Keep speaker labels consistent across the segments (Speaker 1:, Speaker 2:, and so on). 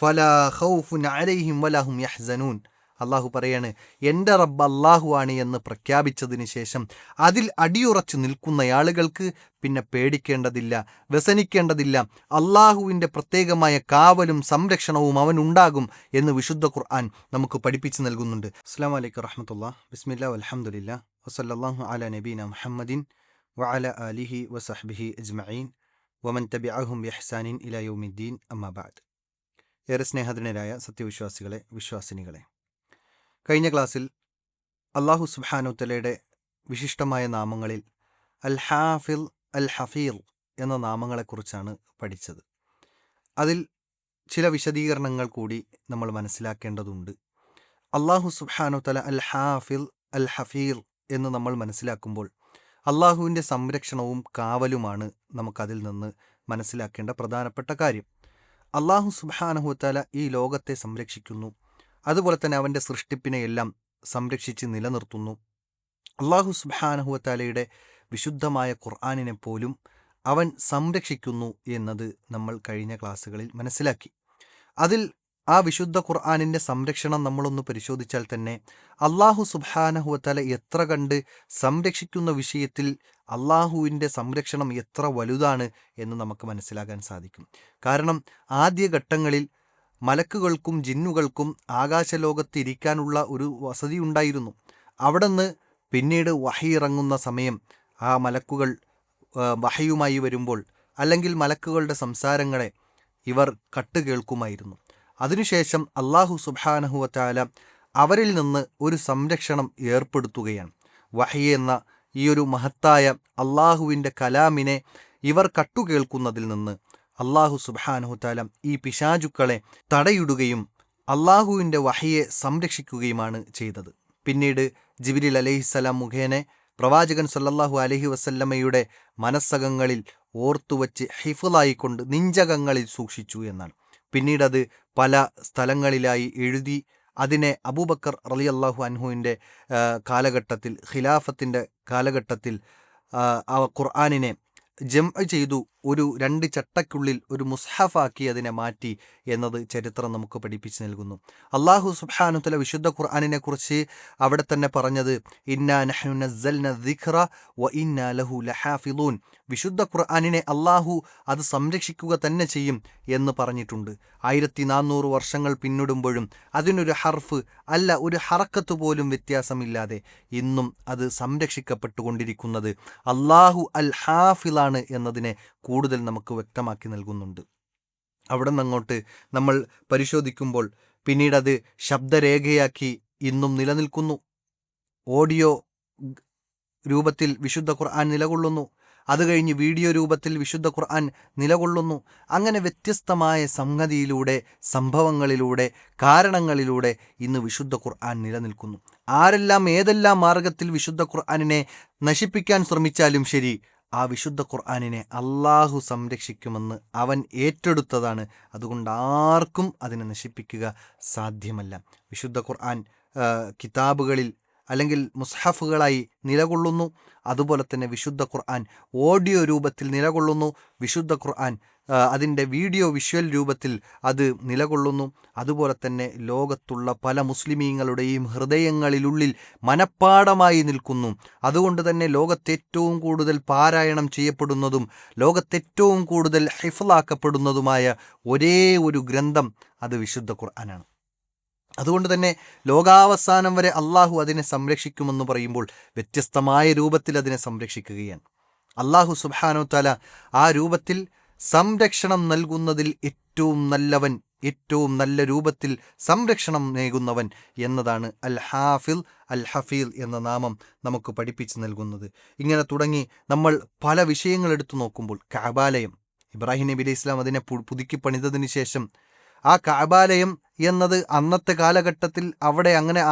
Speaker 1: ഫലാ അലൈഹിം വലഹും യഹ്സനൂൻ. അള്ളാഹു പറയാണ് എന്റെ റബ്ബ് അള്ളാഹു ആണ് എന്ന് പ്രഖ്യാപിച്ചതിന് ശേഷം അതിൽ അടിയുറച്ചു നിൽക്കുന്ന ആളുകൾക്ക് പിന്നെ പേടിക്കേണ്ടതില്ല വ്യസനിക്കേണ്ടതില്ല. അള്ളാഹുവിന്റെ പ്രത്യേകമായ കാവലും സംരക്ഷണവും അവനുണ്ടാകും എന്ന് വിശുദ്ധ ഖുർആൻ നമുക്ക് പഠിപ്പിച്ചു നൽകുന്നുണ്ട്. അസ്സാം വലൈക്കും റഹമത്തുള്ള ബിസ്മില്ല അലഹമുല്ല വസല്ലാഹു അല നബീന മുഹമ്മദിൻ വഅല അലിഹി വസഹ്ബിഹി അജ്മഈൻ. വമൻ തബിഅഹും ബിഹ്സാനിൻ ഇലാ യൗമിദ്ദീൻ. അമ്മാബാദ് ഏറെ സ്നേഹധനരായ സത്യവിശ്വാസികളെ വിശ്വാസിനികളെ. കഴിഞ്ഞ ക്ലാസ്സിൽ അള്ളാഹു സുബാനുത്തലയുടെ വിശിഷ്ടമായ നാമങ്ങളിൽ അൽ ഹാഫിൽ അൽ ഹഫീർ എന്ന നാമങ്ങളെക്കുറിച്ചാണ് പഠിച്ചത്. അതിൽ ചില വിശദീകരണങ്ങൾ കൂടി നമ്മൾ മനസ്സിലാക്കേണ്ടതുണ്ട്. അള്ളാഹു സുബാനുത്തല അൽ ഹാഫിൽ അൽ ഹഫീർ എന്ന് നമ്മൾ മനസ്സിലാക്കുമ്പോൾ അള്ളാഹുവിന്റെ സംരക്ഷണവും കാവലുമാണ് നമുക്കതിൽ നിന്ന് മനസ്സിലാക്കേണ്ട പ്രധാനപ്പെട്ട കാര്യം. അള്ളാഹു സുബാനഹുത്താല ഈ ലോകത്തെ സംരക്ഷിക്കുന്നു. അതുപോലെ തന്നെ അവന്റെ സൃഷ്ടിപ്പിനെയെല്ലാം സംരക്ഷിച്ച് നിലനിർത്തുന്നു. അള്ളാഹു സുബാനഹുവത്താലയുടെ വിശുദ്ധമായ ഖുർആാനിനെ പോലും അവൻ സംരക്ഷിക്കുന്നു എന്നത് നമ്മൾ കഴിഞ്ഞ ക്ലാസ്സുകളിൽ മനസ്സിലാക്കി. അതിൽ ആ വിശുദ്ധ ഖുർആാനിന്റെ സംരക്ഷണം നമ്മളൊന്ന് പരിശോധിച്ചാൽ തന്നെ അള്ളാഹു സുബാനഹുവത്തല എത്ര കണ്ട് സംരക്ഷിക്കുന്ന വിഷയത്തിൽ അള്ളാഹുവിന്റെ സംരക്ഷണം എത്ര വലുതാണ് എന്ന് നമുക്ക് മനസ്സിലാക്കാൻ സാധിക്കും. കാരണം ആദ്യഘട്ടങ്ങളിൽ മലക്കുകൾക്കും ജിന്നുകൾക്കും ആകാശലോകത്ത് ഇരിക്കാനുള്ള ഒരു വസതി ഉണ്ടായിരുന്നു. അവിടെ നിന്ന് പിന്നീട് വഹി ഇറങ്ങുന്ന സമയം ആ മലക്കുകൾ വഹയുമായി വരുമ്പോൾ അല്ലെങ്കിൽ മലക്കുകളുടെ സംസാരങ്ങളെ ഇവർ കട്ട് കേൾക്കുമായിരുന്നു. അതിനുശേഷം അള്ളാഹു സുബാനഹുവറ്റാല അവരിൽ നിന്ന് ഒരു സംരക്ഷണം ഏർപ്പെടുത്തുകയാണ്. വഹി എന്ന ഈ ഒരു മഹത്തായ അള്ളാഹുവിന്റെ കലാമിനെ ഇവർ കട്ടുകേൾക്കുന്നതിൽ നിന്ന് അള്ളാഹു സുബാനഹുത്താല ഈ പിശാചുക്കളെ തടയിടുകയും അള്ളാഹുവിന്റെ വഹയെ സംരക്ഷിക്കുകയുമാണ് ചെയ്തത്. പിന്നീട് ജിബിലിൽ അലഹിസ്സലാം മുഖേന പ്രവാചകൻ സല്ലല്ലാഹു അലഹി വസല്ലമ്മയുടെ മനസ്സകങ്ങളിൽ ഓർത്തുവച്ച് ഹിഫുലായിക്കൊണ്ട് നിഞ്ചകങ്ങളിൽ സൂക്ഷിച്ചു എന്നാണ്. പിന്നീട് അത് പല സ്ഥലങ്ങളിലായി എഴുതി അതിനെ അബൂബക്കർ റലി അള്ളാഹു അൻഹുവിന്റെ കാലഘട്ടത്തിൽ ഖിലാഫത്തിന്റെ കാലഘട്ടത്തിൽ ഖുർആാനിനെ ജം ചെയ്തു ഒരു രണ്ട് ചട്ടക്കുള്ളിൽ ഒരു മുസ്ഹഫാക്കി അതിനെ മാറ്റി എന്നത് ചരിത്രം നമുക്ക് പഠിപ്പിച്ചു നൽകുന്നു. അള്ളാഹു സുബാനുത്തല വിശുദ്ധ ഖുർആാനിനെ കുറിച്ച് അവിടെ തന്നെ പറഞ്ഞത് ഇന്നാ വ ഇന്നാ ലഹു ലഹാഫിലൂൻ വിശുദ്ധ ഖുർആാനിനെ അള്ളാഹു അത് സംരക്ഷിക്കുക തന്നെ ചെയ്യും എന്ന് പറഞ്ഞിട്ടുണ്ട്. ആയിരത്തി നാനൂറ് വർഷങ്ങൾ പിന്നിടുമ്പോഴും അതിനൊരു ഹർഫ് അല്ല ഒരു ഹറക്കത്ത് പോലും വ്യത്യാസമില്ലാതെ ഇന്നും അത് സംരക്ഷിക്കപ്പെട്ടുകൊണ്ടിരിക്കുന്നത് അള്ളാഹു അൽ ഹാഫിലാണ് എന്നതിനെ കൂടുതൽ നമുക്ക് വ്യക്തമാക്കി നൽകുന്നുണ്ട്. അവിടെ നിന്നങ്ങോട്ട് നമ്മൾ പരിശോധിക്കുമ്പോൾ പിന്നീട് അത് ശബ്ദരേഖയാക്കി ഇന്നും നിലനിൽക്കുന്നു. ഓഡിയോ രൂപത്തിൽ വിശുദ്ധ ഖുർആൻ നിലകൊള്ളുന്നു. അത് കഴിഞ്ഞ് വീഡിയോ രൂപത്തിൽ വിശുദ്ധ ഖുർആൻ നിലകൊള്ളുന്നു. അങ്ങനെ വ്യത്യസ്തമായ സംഗതിയിലൂടെ സംഭവങ്ങളിലൂടെ കാരണങ്ങളിലൂടെ ഇന്ന് വിശുദ്ധ ഖുർആൻ നിലനിൽക്കുന്നു. ആരെല്ലാം ഏതെല്ലാം മാർഗത്തിൽ വിശുദ്ധ ഖുർആാനിനെ നശിപ്പിക്കാൻ ശ്രമിച്ചാലും ശരി ആ വിശുദ്ധ ഖുർആാനിനെ അള്ളാഹു സംരക്ഷിക്കുമെന്ന് അവൻ ഏറ്റെടുത്തതാണ്. അതുകൊണ്ട് ആർക്കും അതിനെ നശിപ്പിക്കുക സാധ്യമല്ല. വിശുദ്ധ ഖുർആൻ കിതാബുകളിൽ അല്ലെങ്കിൽ മുസ്ഹഫുകളായി നിലകൊള്ളുന്നു. അതുപോലെ തന്നെ വിശുദ്ധ ഖുർആൻ ഓഡിയോ രൂപത്തിൽ നിലകൊള്ളുന്നു. വിശുദ്ധ ഖുർആൻ അതിന്റെ വീഡിയോ വിഷ്വൽ രൂപത്തിൽ അത് നിലകൊള്ളുന്നു. അതുപോലെ തന്നെ ലോകത്തുള്ള പല മുസ്ലിമീങ്ങളുടെയും ഹൃദയങ്ങളിലുള്ളിൽ മനപ്പാടമായി നിൽക്കുന്നു. അതുകൊണ്ട് തന്നെ ലോകത്തേറ്റവും കൂടുതൽ പാരായണം ചെയ്യപ്പെടുന്നതും ലോകത്തേറ്റവും കൂടുതൽ ഹിഫലാക്കപ്പെടുന്നതുമായ ഒരേ ഒരു ഗ്രന്ഥം അത് വിശുദ്ധ ഖുർആനാണ്. അതുകൊണ്ട് തന്നെ ലോകാവസാനം വരെ അള്ളാഹു അതിനെ സംരക്ഷിക്കുമെന്ന് പറയുമ്പോൾ വ്യത്യസ്തമായ രൂപത്തിൽ അതിനെ സംരക്ഷിക്കുകയാണ്. അള്ളാഹു സുബാനോ തല ആ രൂപത്തിൽ സംരക്ഷണം നൽകുന്നതിൽ ഏറ്റവും നല്ലവൻ ഏറ്റവും നല്ല രൂപത്തിൽ സംരക്ഷണം നേകുന്നവൻ എന്നതാണ് അൽ ഹാഫിൽ അൽ ഹഫീൽ എന്ന നാമം നമുക്ക് പഠിപ്പിച്ചു നൽകുന്നത്. ഇങ്ങനെ തുടങ്ങി നമ്മൾ പല വിഷയങ്ങൾ എടുത്തു നോക്കുമ്പോൾ കാബാലയം ഇബ്രാഹിം നബി അലൈഹി ഇസ്ലാം അതിനെ പുതുക്കി പണിതതിനു ശേഷം ആ കാബാലയം എന്നത് അന്നത്തെ കാലഘട്ടത്തിൽ അവിടെ അങ്ങനെ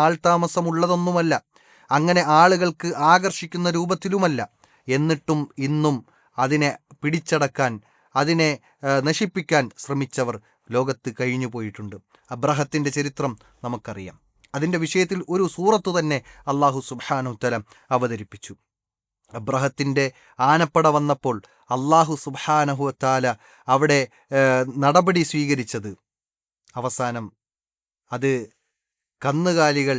Speaker 1: ഉള്ളതൊന്നുമല്ല അങ്ങനെ ആളുകൾക്ക് ആകർഷിക്കുന്ന രൂപത്തിലുമല്ല. എന്നിട്ടും ഇന്നും അതിനെ പിടിച്ചടക്കാൻ അതിനെ നശിപ്പിക്കാൻ ശ്രമിച്ചവർ ലോകത്ത് കഴിഞ്ഞു പോയിട്ടുണ്ട്. അബ്രഹത്തിന്റെ ചരിത്രം നമുക്കറിയാം. അതിന്റെ വിഷയത്തിൽ ഒരു സൂറത്ത് തന്നെ അള്ളാഹു സുബാനുത്തലം അവതരിപ്പിച്ചു. അബ്രഹത്തിന്റെ ആനപ്പട വന്നപ്പോൾ അള്ളാഹു സുബാനഹുത്താല അവിടെ നടപടി സ്വീകരിച്ചത് അവസാനം അത് കന്നുകാലികൾ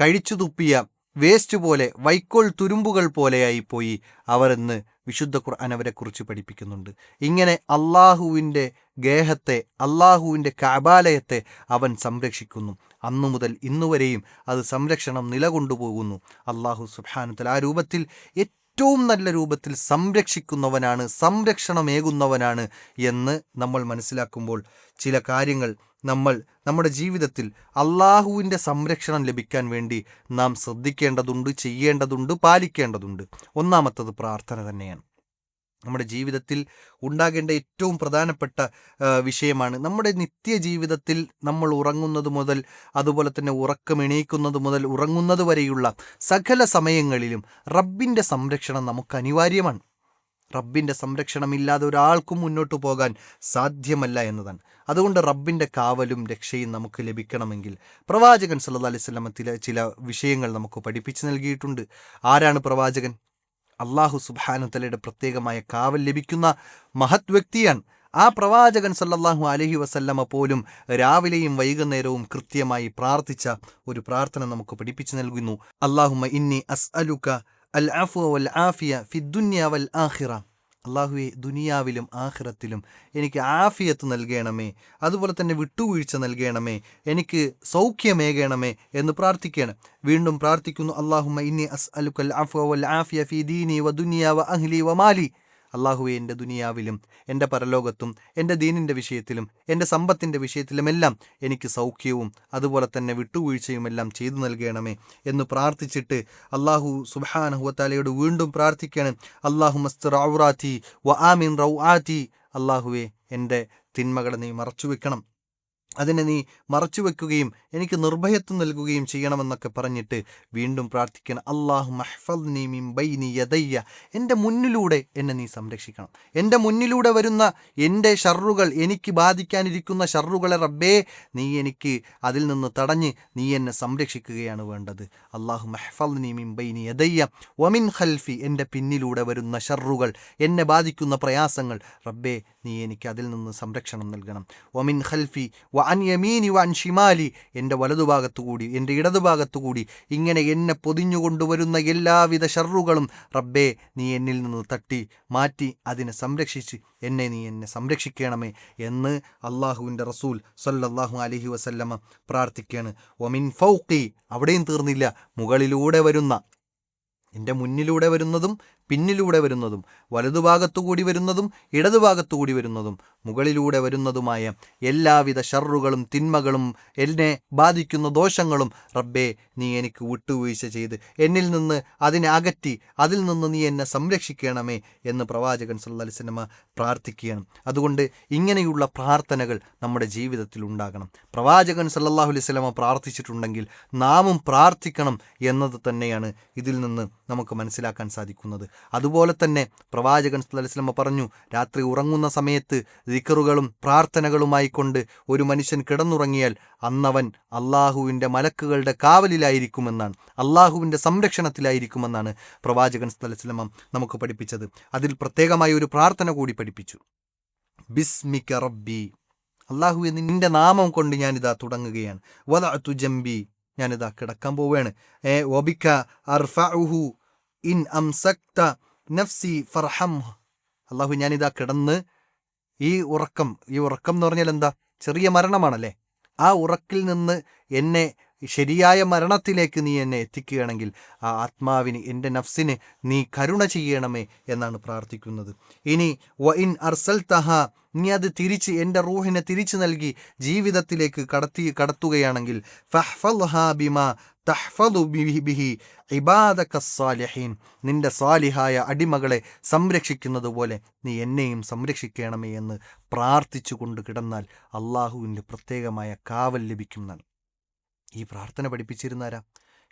Speaker 1: കഴിച്ചു തുപ്പിയ വേസ്റ്റ് പോലെ വൈക്കോൽ തുരുമ്പുകൾ പോലെയായി പോയി അവർ ഇന്ന് വിശുദ്ധ ഖുർആൻ അവരെക്കുറിച്ച് പഠിപ്പിക്കുന്നുണ്ട്. ഇങ്ങനെ അള്ളാഹുവിന്റെ ഗേഹത്തെ അള്ളാഹുവിന്റെ കാബാലയത്തെ അവൻ സംരക്ഷിക്കുന്നു. അന്നു മുതൽ ഇന്നുവരെയും അത് സംരക്ഷണം നിലകൊണ്ടുപോകുന്നു. അള്ളാഹു സുബാനുത്തൽ ആ രൂപത്തിൽ ഏറ്റവും നല്ല രൂപത്തിൽ സംരക്ഷിക്കുന്നവനാണ് സംരക്ഷണമേകുന്നവനാണ് എന്ന് നമ്മൾ മനസ്സിലാക്കുമ്പോൾ ചില കാര്യങ്ങൾ നമ്മൾ നമ്മുടെ ജീവിതത്തിൽ അള്ളാഹുവിന്റെ സംരക്ഷണം ലഭിക്കാൻ വേണ്ടി നാം ശ്രദ്ധിക്കേണ്ടതുണ്ട് ചെയ്യേണ്ടതുണ്ട് പാലിക്കേണ്ടതുണ്ട്. ഒന്നാമത്തത് പ്രാർത്ഥന തന്നെയാണ്. നമ്മുടെ ജീവിതത്തിൽ ഉണ്ടാകേണ്ട ഏറ്റവും പ്രധാനപ്പെട്ട വിഷയമാണ്. നമ്മുടെ നിത്യജീവിതത്തിൽ നമ്മൾ ഉറങ്ങുന്നത് മുതൽ അതുപോലെ തന്നെ ഉറക്കം എണീക്കുന്നത് മുതൽ ഉറങ്ങുന്നത് വരെയുള്ള സകല സമയങ്ങളിലും റബ്ബിന്റെ സംരക്ഷണം നമുക്ക് അനിവാര്യമാണ്. റബ്ബിന്റെ സംരക്ഷണമില്ലാതെ ഒരാൾക്കും മുന്നോട്ട് പോകാൻ സാധ്യമല്ല എന്നതാണ്. അതുകൊണ്ട് റബ്ബിന്റെ കാവലും രക്ഷയും നമുക്ക് ലഭിക്കണമെങ്കിൽ പ്രവാചകൻ സല്ലാ അലൈഹി സ്വലമത്തിലെ ചില വിഷയങ്ങൾ നമുക്ക് പഠിപ്പിച്ചു നൽകിയിട്ടുണ്ട്. ആരാണ് പ്രവാചകൻ? അള്ളാഹു സുബാനുത്തലയുടെ പ്രത്യേകമായ കാവൽ ലഭിക്കുന്ന മഹത് വ്യക്തിയാണ്. ആ പ്രവാചകൻ സല്ലാഹു അലഹി വസല്ലമ പോലും രാവിലെയും വൈകുന്നേരവും കൃത്യമായി പ്രാർത്ഥിച്ച ഒരു പ്രാർത്ഥന നമുക്ക് പഠിപ്പിച്ചു നൽകുന്നു. അള്ളാഹുമ ഇന്നി അസ് അലുക്ക അൽ ആഫു വൽ ആഫിയ ഫിദ്ദുന്യ ദുന്യ വൽ ആഖിറ അള്ളാഹുവെ ദുനിയാവിലും ആഹ്റത്തിലും എനിക്ക് ആഫിയത്ത് നൽകണമേ അതുപോലെ തന്നെ വിട്ടുവീഴ്ച നൽകണമേ എനിക്ക് സൗഖ്യമേകണമേ എന്ന് പ്രാർത്ഥിക്കുകയാണ്. വീണ്ടും പ്രാർത്ഥിക്കുന്നു അള്ളാഹുമ്മ ഇന്നി അസ് അലുക്കൽ ആഫിയ ഫി ദീനി വ ദുനിയ വ അഹ്ലി വ മാലി. അള്ളാഹുവെ എന്റെ ദുനിയാവിലും എന്റെ പരലോകത്തും എന്റെ ദീനിന്റെ വിഷയത്തിലും എന്റെ സമ്പത്തിന്റെ വിഷയത്തിലുമെല്ലാം എനിക്ക് സൗഖ്യവും അതുപോലെ തന്നെ വിട്ടുവീഴ്ചയുമെല്ലാം ചെയ്തു നൽകണമേ എന്ന് പ്രാർത്ഥിച്ചിട്ട് അള്ളാഹു സുബാനഹുവത്താലയോട് വീണ്ടും പ്രാർത്ഥിക്കണം അള്ളാഹു മസ്തർ ഔറാത്തി വ ആമിൻ റൗ ആറ്റി അള്ളാഹുവെ എന്റെ തിന്മകളെ നീ മറച്ചു വെക്കണം അതിനെ നീ മറച്ചു വെക്കുകയും എനിക്ക് നിർഭയത്വം നൽകുകയും ചെയ്യണമെന്നൊക്കെ പറഞ്ഞിട്ട് വീണ്ടും പ്രാർത്ഥിക്കണം. അള്ളാഹു മഹ്ഫൽ നീ യഥയ്യ എന്റെ മുന്നിലൂടെ എന്നെ നീ സംരക്ഷിക്കണം. എന്റെ മുന്നിലൂടെ വരുന്ന എന്റെ ഷർറുകൾ എനിക്ക് ബാധിക്കാനിരിക്കുന്ന ഷർറുകളെ റബ്ബേ നീ എനിക്ക് അതിൽ നിന്ന് തടഞ്ഞ് നീ എന്നെ സംരക്ഷിക്കുകയാണ് വേണ്ടത്. അള്ളാഹു മഹ്ഫൽ നീ യഥയ്യ വമിൻ ഖൽഫി. എന്റെ പിന്നിലൂടെ വരുന്ന ഷർറുകൾ എന്നെ ബാധിക്കുന്ന പ്രയാസങ്ങൾ റബ്ബേ നീ എനിക്ക് അതിൽ നിന്ന് സംരക്ഷണം നൽകണം. വമിൻ ഖൽഫി. വ അൻ യമീനി വൻ ഷിമാലി എന്റെ വലതുഭാഗത്തുകൂടി എന്റെ ഇടതുഭാഗത്തുകൂടി ഇങ്ങനെ എന്നെ പൊതിഞ്ഞുകൊണ്ടുവരുന്ന എല്ലാവിധ ഷർറുകളും റബ്ബേ നീ എന്നിൽ നിന്ന് തട്ടി മാറ്റി അതിനെ സംരക്ഷിച്ച് എന്നെ നീ എന്നെ സംരക്ഷിക്കണമേ എന്ന് അള്ളാഹുവിന്റെ റസൂൽ സല്ലല്ലാഹു അലഹി വസല്ലമ പ്രാർത്ഥിക്കുകയാണ് ഒമിൻ ഫൗക്കി അവിടെയും തീർന്നില്ല മുകളിലൂടെ വരുന്ന എന്റെ മുന്നിലൂടെ വരുന്നതും പിന്നിലൂടെ വരുന്നതും വലതുഭാഗത്തുകൂടി വരുന്നതും ഇടതുഭാഗത്തുകൂടി വരുന്നതും മുകളിലൂടെ വരുന്നതുമായ എല്ലാവിധ ഷർറുകളും തിന്മകളും എന്നെ ബാധിക്കുന്ന ദോഷങ്ങളും റബ്ബേ നീ എനിക്ക് വിട്ടുവീഴ്ച ചെയ്ത് എന്നിൽ നിന്ന് അതിനെ അകറ്റി അതിൽ നിന്ന് നീ എന്നെ സംരക്ഷിക്കണമേ എന്ന് പ്രവാചകൻ സല്ലി സിനിമ പ്രാർത്ഥിക്കുകയാണ്. അതുകൊണ്ട് ഇങ്ങനെയുള്ള പ്രാർത്ഥനകൾ നമ്മുടെ ജീവിതത്തിൽ ഉണ്ടാകണം. പ്രവാചകൻ സല്ലാഹു അലൈഹി സ്വലമ പ്രാർത്ഥിച്ചിട്ടുണ്ടെങ്കിൽ നാമും പ്രാർത്ഥിക്കണം എന്നത് തന്നെയാണ് ഇതിൽ നിന്ന് നമുക്ക് മനസ്സിലാക്കാൻ സാധിക്കുന്നത്. അതുപോലെ തന്നെ പ്രവാചകൻ സുല്ലസ്ലമ പറഞ്ഞു രാത്രി ഉറങ്ങുന്ന സമയത്ത് ദിക്കറുകളും പ്രാർത്ഥനകളുമായി കൊണ്ട് ഒരു മനുഷ്യൻ കിടന്നുറങ്ങിയാൽ അന്നവൻ അള്ളാഹുവിന്റെ മലക്കുകളുടെ കാവലിലായിരിക്കുമെന്നാണ് അള്ളാഹുവിന്റെ സംരക്ഷണത്തിലായിരിക്കുമെന്നാണ് പ്രവാചകൻ സുല്ലസ്ലമ നമുക്ക് പഠിപ്പിച്ചത്. അതിൽ പ്രത്യേകമായി ഒരു പ്രാർത്ഥന കൂടി പഠിപ്പിച്ചു. ബിസ്മിക റബ്ബി അള്ളാഹു എന്ന് നിന്റെ നാമം കൊണ്ട് ഞാനിതാ തുടങ്ങുകയാണ്. വല തുജംബി ഞാനിതാ കിടക്കാൻ പോവുകയാണ്. ഏ ഒബിക്ക അർഫഉഹു ഇൻ അംസക്ത നഫ്സി ഫർഹം അള്ളാഹു ഞാനിതാ കിടന്ന് ഈ ഉറക്കം ഈ ഉറക്കം എന്ന് പറഞ്ഞാൽ എന്താ? ചെറിയ മരണമാണല്ലേ? ആ ഉറക്കിൽ നിന്ന് എന്നെ ശരിയായ മരണത്തിലേക്ക് നീ എന്നെ എത്തിക്കുകയാണെങ്കിൽ ആ ആത്മാവിന് എന്റെ നഫ്സിന് നീ കരുണ ചെയ്യണമേ എന്നാണ് പ്രാർത്ഥിക്കുന്നത്. ഇനി വ ഇൻ അർസൽ തഹ നീ അത് തിരിച്ച് എന്റെ റൂഹിനെ തിരിച്ചു നൽകി ജീവിതത്തിലേക്ക് കടത്തി കടത്തുകയാണെങ്കിൽ ബിമ തഹ്ഫദു ബിഹി ഇബാദക സാലിഹീൻ. നിന്റെ സാലിഹായ അടിമകളെ സംരക്ഷിക്കുന്നത് പോലെ നീ എന്നെയും സംരക്ഷിക്കണമേ എന്ന് പ്രാർത്ഥിച്ചുകൊണ്ട് കിടന്നാൽ അള്ളാഹുവിന്റെ പ്രത്യേകമായ കാവൽ ലഭിക്കുന്നതാണ് ഈ പ്രാർത്ഥന പഠിപ്പിച്ചിരുന്നാരാ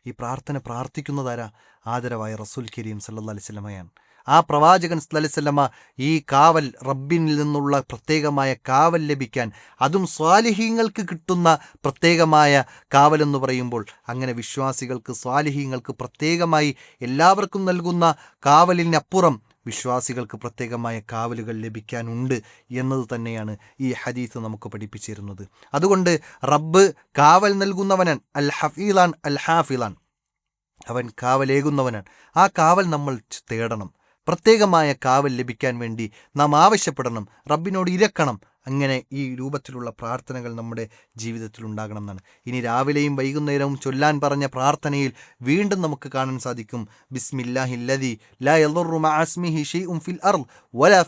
Speaker 1: ഈ പ്രാർത്ഥന പ്രാർത്ഥിക്കുന്നതാരാ? ആദരവായ റസൂൽ കരീം സല്ലാ അലിസ്ലമയാണ് ആ പ്രവാചകൻ സല്ലല്ലാഹു ഈ കാവൽ റബ്ബിനിൽ നിന്നുള്ള പ്രത്യേകമായ കാവൽ ലഭിക്കാൻ അതും സ്വാലിഹീങ്ങൾക്ക് കിട്ടുന്ന പ്രത്യേകമായ കാവൽ എന്ന് പറയുമ്പോൾ അങ്ങനെ വിശ്വാസികൾക്ക് സ്വാലിഹീങ്ങൾക്ക് പ്രത്യേകമായി എല്ലാവർക്കും നൽകുന്ന കാവലിനപ്പുറം വിശ്വാസികൾക്ക് പ്രത്യേകമായ കാവലുകൾ ലഭിക്കാനുണ്ട് എന്നത് തന്നെയാണ് ഈ ഹദീസ് നമുക്ക് പഠിപ്പിച്ചിരുന്നത്. അതുകൊണ്ട് റബ്ബ് കാവൽ നൽകുന്നവനാൻ അൽ ഹഫീലാൻ അൽ ഹാഫിലാൻ അവൻ കാവലേകുന്നവനാണ്. ആ കാവൽ നമ്മൾ തേടണം. പ്രത്യേകമായ കാവൽ ലഭിക്കാൻ വേണ്ടി നാം ആവശ്യപ്പെടണം. റബ്ബിനോട് ഇരക്കണം. അങ്ങനെ ഈ രൂപത്തിലുള്ള പ്രാർത്ഥനകൾ നമ്മുടെ ജീവിതത്തിൽ ഉണ്ടാകണം എന്നാണ്. ഇനി രാവിലെയും വൈകുന്നേരവും ചൊല്ലാൻ പറഞ്ഞ പ്രാർത്ഥനയിൽ വീണ്ടും നമുക്ക് കാണാൻ സാധിക്കും. ബിസ്മില്ലാഹില്ലതി ലാ യളുറുമഅസ്മിഹി ഷൈഉൻ ഫിൽ വലാ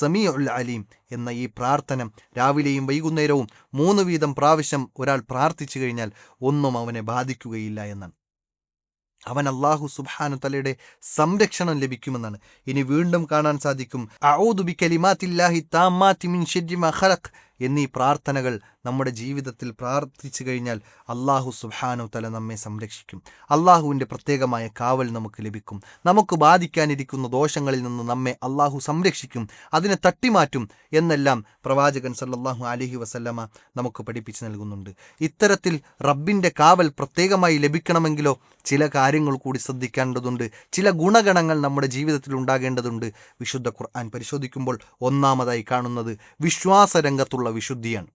Speaker 1: സമീഉൽ അലീം എന്ന ഈ പ്രാർത്ഥന രാവിലെയും വൈകുന്നേരവും മൂന്ന് വീതം പ്രാവശ്യം ഒരാൾ പ്രാർത്ഥിച്ചു കഴിഞ്ഞാൽ ഒന്നും അവനെ ബാധിക്കുകയില്ല എന്നാണ്. അവൻ അള്ളാഹു സുബാനു തലയുടെ സംരക്ഷണം ലഭിക്കുമെന്നാണ്. ഇനി വീണ്ടും കാണാൻ സാധിക്കും. എന്നീ പ്രാർത്ഥനകൾ നമ്മുടെ ജീവിതത്തിൽ പ്രാർത്ഥിച്ചു കഴിഞ്ഞാൽ അള്ളാഹു സുബാനു തല നമ്മെ സംരക്ഷിക്കും. അള്ളാഹുവിന്റെ പ്രത്യേകമായ കാവൽ നമുക്ക് ലഭിക്കും. നമുക്ക് ബാധിക്കാനിരിക്കുന്ന ദോഷങ്ങളിൽ നിന്ന് നമ്മെ അള്ളാഹു സംരക്ഷിക്കും. അതിനെ തട്ടിമാറ്റും എന്നെല്ലാം പ്രവാചകൻ സല്ലാഹു അലഹി വസല്ലമ നമുക്ക് പഠിപ്പിച്ചു നൽകുന്നുണ്ട്. ഇത്തരത്തിൽ റബ്ബിന്റെ കാവൽ പ്രത്യേകമായി ലഭിക്കണമെങ്കിലോ ചില കാര്യങ്ങൾ കൂടി ശ്രദ്ധിക്കേണ്ടതുണ്ട്. ചില ഗുണഗണങ്ങൾ നമ്മുടെ ജീവിതത്തിൽ ഉണ്ടാകേണ്ടതുണ്ട്. വിശുദ്ധ ഖുർആൻ പരിശോധിക്കുമ്പോൾ ഒന്നാമതായി കാണുന്നത് വിശ്വാസരംഗത്തുള്ള വിശുദ്ധിയാണ്.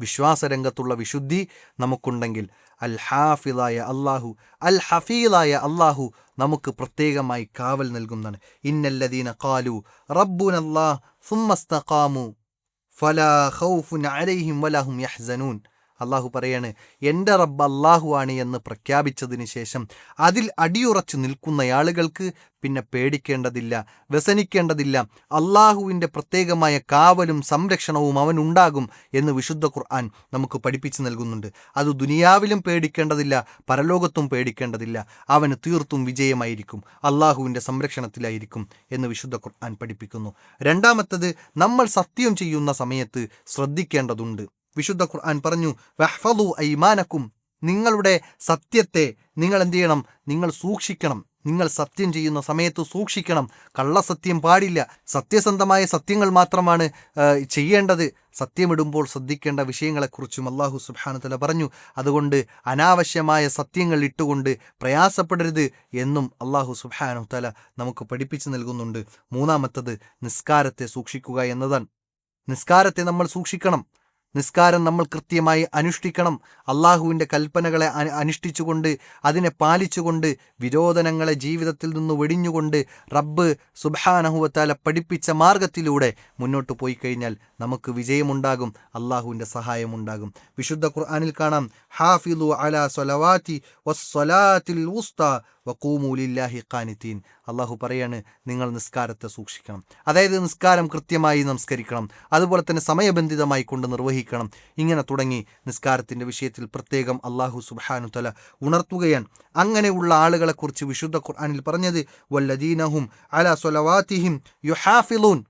Speaker 1: വിശ്വാസരംഗത്തുള്ള വിശുദ്ധി നമുക്കുണ്ടെങ്കിൽ അൽ ഹാഫിദായ അള്ളാഹു അൽ ഹഫീദായ അള്ളാഹു നമുക്ക് പ്രത്യേകമായി കാവൽ നൽകുന്നതാണ്. ഇന്നല്ലദീന കാലു റബ്ബുൻ അല്ലാഹ് സുമ്മസ്തഖാമു ഫലാ ഖൗഫുൻ അലൈഹിം വലഹും യഹ്സനൂൻ. അള്ളാഹു പറയാണ് എന്റെ റബ്ബ് അള്ളാഹു ആണ് എന്ന് പ്രഖ്യാപിച്ചതിന് ശേഷം അതിൽ അടിയുറച്ചു നിൽക്കുന്ന ആളുകൾക്ക് പിന്നെ പേടിക്കേണ്ടതില്ല വ്യസനിക്കേണ്ടതില്ല. അള്ളാഹുവിന്റെ പ്രത്യേകമായ കാവലും സംരക്ഷണവും അവനുണ്ടാകും എന്ന് വിശുദ്ധ ഖുർആൻ നമുക്ക് പഠിപ്പിച്ചു നൽകുന്നുണ്ട്. അത് ദുനിയാവിലും പേടിക്കേണ്ടതില്ല പരലോകത്തും പേടിക്കേണ്ടതില്ല. അവന് തീർത്തും വിജയമായിരിക്കും അള്ളാഹുവിന്റെ സംരക്ഷണത്തിലായിരിക്കും എന്ന് വിശുദ്ധ ഖുർആൻ പഠിപ്പിക്കുന്നു. രണ്ടാമത്തത് നമ്മൾ സത്യം ചെയ്യുന്ന സമയത്ത് ശ്രദ്ധിക്കേണ്ടതുണ്ട്. വിശുദ്ധ ഖുർആൻ പറഞ്ഞു വഹ്ഫലു ഐമാനക്കും നിങ്ങളുടെ സത്യത്തെ നിങ്ങൾ എന്ത് ചെയ്യണം? നിങ്ങൾ സൂക്ഷിക്കണം. നിങ്ങൾ സത്യം ചെയ്യുന്ന സമയത്ത് സൂക്ഷിക്കണം. കള്ളസത്യം പാടില്ല. സത്യസന്ധമായ സത്യങ്ങൾ മാത്രമാണ് ചെയ്യേണ്ടത്. സത്യമിടുമ്പോൾ ശ്രദ്ധിക്കേണ്ട വിഷയങ്ങളെക്കുറിച്ചും അള്ളാഹു സുബാനുതല പറഞ്ഞു. അതുകൊണ്ട് അനാവശ്യമായ സത്യങ്ങൾ ഇട്ടുകൊണ്ട് പ്രയാസപ്പെടരുത് എന്നും അള്ളാഹു സുബാനു നമുക്ക് പഠിപ്പിച്ചു നൽകുന്നുണ്ട്. മൂന്നാമത്തത് നിസ്കാരത്തെ സൂക്ഷിക്കുക എന്നതാണ്. നിസ്കാരത്തെ നമ്മൾ സൂക്ഷിക്കണം. നിസ്കാരം നമ്മൾ കൃത്യമായി അനുഷ്ഠിക്കണം. അള്ളാഹുവിന്റെ കൽപ്പനകളെ അനുഷ്ഠിച്ചുകൊണ്ട് അതിനെ പാലിച്ചുകൊണ്ട് വിരോധനങ്ങളെ ജീവിതത്തിൽ നിന്ന് വെടിഞ്ഞുകൊണ്ട് റബ്ബ് സുബാനഹുവത്താല പഠിപ്പിച്ച മാർഗത്തിലൂടെ മുന്നോട്ട് പോയി കഴിഞ്ഞാൽ നമുക്ക് വിജയമുണ്ടാകും അള്ളാഹുവിന്റെ സഹായമുണ്ടാകും. വിശുദ്ധ ഖുർആാനിൽ കാണാം ഹാഫിലു അല സൊലവാത്തി വസ്സലാത്തിൽ വക്കൂമൂലില്ലാഹി ഖാനിത്തീൻ അള്ളാഹു പറയാണ് നിങ്ങൾ നിസ്കാരത്തെ സൂക്ഷിക്കണം. അതായത് നിസ്കാരം കൃത്യമായി നമസ്കരിക്കണം. അതുപോലെ തന്നെ സമയബന്ധിതമായി കൊണ്ട് നിർവഹിക്കണം. ഇങ്ങനെ തുടങ്ങി നിസ്കാരത്തിന്റെ വിഷയത്തിൽ പ്രത്യേകം അള്ളാഹു സുബാനു തല ഉണർത്തുകയാണ്. അങ്ങനെയുള്ള ആളുകളെക്കുറിച്ച് വിശുദ്ധ ഖുർആാനിൽ പറഞ്ഞത് വല്ലദീനഹും അല സൊലവാത്തിഹിം യുഹാഫിലൂൻ.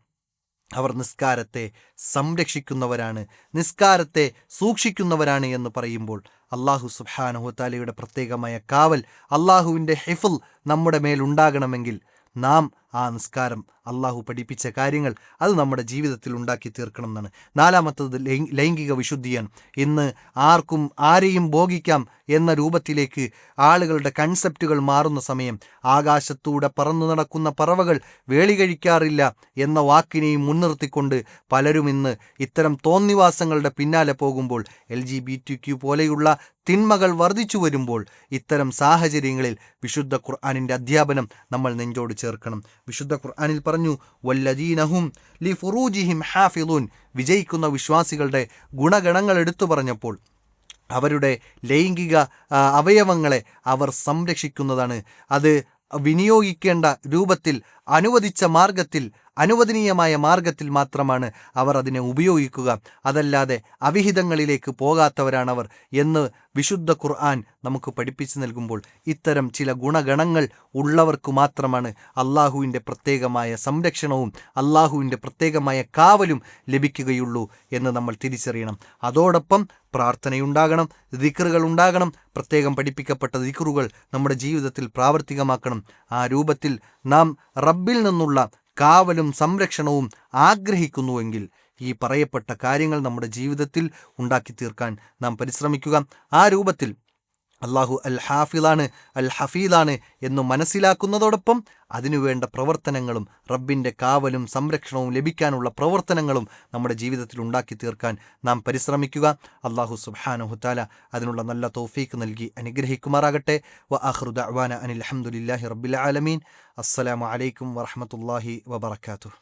Speaker 1: അവർ നിസ്കാരത്തെ സംരക്ഷിക്കുന്നവരാണ് നിസ്കാരത്തെ സൂക്ഷിക്കുന്നവരാണ് എന്ന് പറയുമ്പോൾ അള്ളാഹു സുബാനഹുത്താലയുടെ പ്രത്യേകമായ കാവൽ അള്ളാഹുവിന്റെ ഹിഫുൽ നമ്മുടെ മേലുണ്ടാകണമെങ്കിൽ നാം ആ നിസ്കാരം അള്ളാഹു പഠിപ്പിച്ച കാര്യങ്ങൾ അത് നമ്മുടെ ജീവിതത്തിൽ ഉണ്ടാക്കി തീർക്കണം എന്നാണ് നാലാമത്തത് ലൈംഗിക വിശുദ്ധിയാണ്. ഇന്ന് ആർക്കും ആരെയും ഭോഗിക്കാം എന്ന രൂപത്തിലേക്ക് ആളുകളുടെ കൺസെപ്റ്റുകൾ മാറുന്ന സമയം. ആകാശത്തൂടെ പറന്നു നടക്കുന്ന പറവകൾ വേളി കഴിക്കാറില്ല എന്ന വാക്കിനെയും മുൻനിർത്തിക്കൊണ്ട് പലരും ഇന്ന് ഇത്തരം തോന്നിവാസങ്ങളുടെ പിന്നാലെ പോകുമ്പോൾ L G B T Q പോലെയുള്ള തിന്മകൾ വർദ്ധിച്ചു വരുമ്പോൾ ഇത്തരം സാഹചര്യങ്ങളിൽ വിശുദ്ധ ഖുർആാനിന്റെ അധ്യാപനം നമ്മൾ നെഞ്ചോട് ചേർക്കണം. വിശുദ്ധ ഖുർആാനിൽ പറഞ്ഞു വല്ലദീനഹും ലി ഫുറൂജിഹിം ഹാഫിദുൻ വിജയിക്കുന്ന വിശ്വാസികളുടെ ഗുണഗണങ്ങൾ എടുത്തു പറഞ്ഞപ്പോൾ അവരുടെ ലൈംഗിക അവയവങ്ങളെ അവർ സംരക്ഷിക്കുന്നതാണ്. അത് വിനിയോഗിക്കേണ്ട രൂപത്തിൽ അനുവദിച്ച മാർഗത്തിൽ അനുവദനീയമായ മാർഗത്തിൽ മാത്രമാണ് അവർ അതിനെ ഉപയോഗിക്കുക. അതല്ലാതെ അവിഹിതങ്ങളിലേക്ക് പോകാത്തവരാണവർ എന്ന് വിശുദ്ധ ഖുർആൻ നമുക്ക് പഠിപ്പിച്ചു നൽകുമ്പോൾ ഇത്തരം ചില ഗുണഗണങ്ങൾ ഉള്ളവർക്ക് മാത്രമാണ് അള്ളാഹുവിന്റെ പ്രത്യേകമായ സംരക്ഷണവും അള്ളാഹുവിന്റെ പ്രത്യേകമായ കാവലും ലഭിക്കുകയുള്ളൂ എന്ന് നമ്മൾ തിരിച്ചറിയണം. അതോടൊപ്പം പ്രാർത്ഥനയുണ്ടാകണം ദിക്കറുകൾ ഉണ്ടാകണം പ്രത്യേകം പഠിപ്പിക്കപ്പെട്ട ദിക്കറുകൾ നമ്മുടെ ജീവിതത്തിൽ പ്രാവർത്തികമാക്കണം. ആ രൂപത്തിൽ നാം റബ്ബിൽ നിന്നുള്ള കാവലും സംരക്ഷണവും ആഗ്രഹിക്കുന്നുവെങ്കിൽ ഈ പറയപ്പെട്ട കാര്യങ്ങൾ നമ്മുടെ ജീവിതത്തിൽ ഉണ്ടാക്കി തീർക്കാൻ നാം പരിശ്രമിക്കുക. ആ രൂപത്തിൽ അള്ളാഹു അൽ ഹാഫിളാണ് അൽ ഹഫീദാണ് എന്ന് മനസ്സിലാക്കുന്നതോടൊപ്പം അതിനുവേണ്ട പ്രവർത്തനങ്ങളും റബ്ബിന്റെ കാവലും സംരക്ഷണവും ലഭിക്കാനുള്ള പ്രവർത്തനങ്ങളും നമ്മുടെ ജീവിതത്തിൽ ഉണ്ടാക്കി തീർക്കാൻ നാം പരിശ്രമിക്കുക. അള്ളാഹു സുബാനഹുത്താല അതിനുള്ള നല്ല തോഫീക്ക് നൽകി അനുഗ്രഹിക്കുമാറാകട്ടെ. വ അഹ്റുദ് അവാന അനിൽ അഹമ്മദില്ലാഹി റബ്ബിൽ ആലമീൻ. അസ്സലാമു അലൈക്കും വറഹമത്തല്ലാഹി വബർക്കാത്തു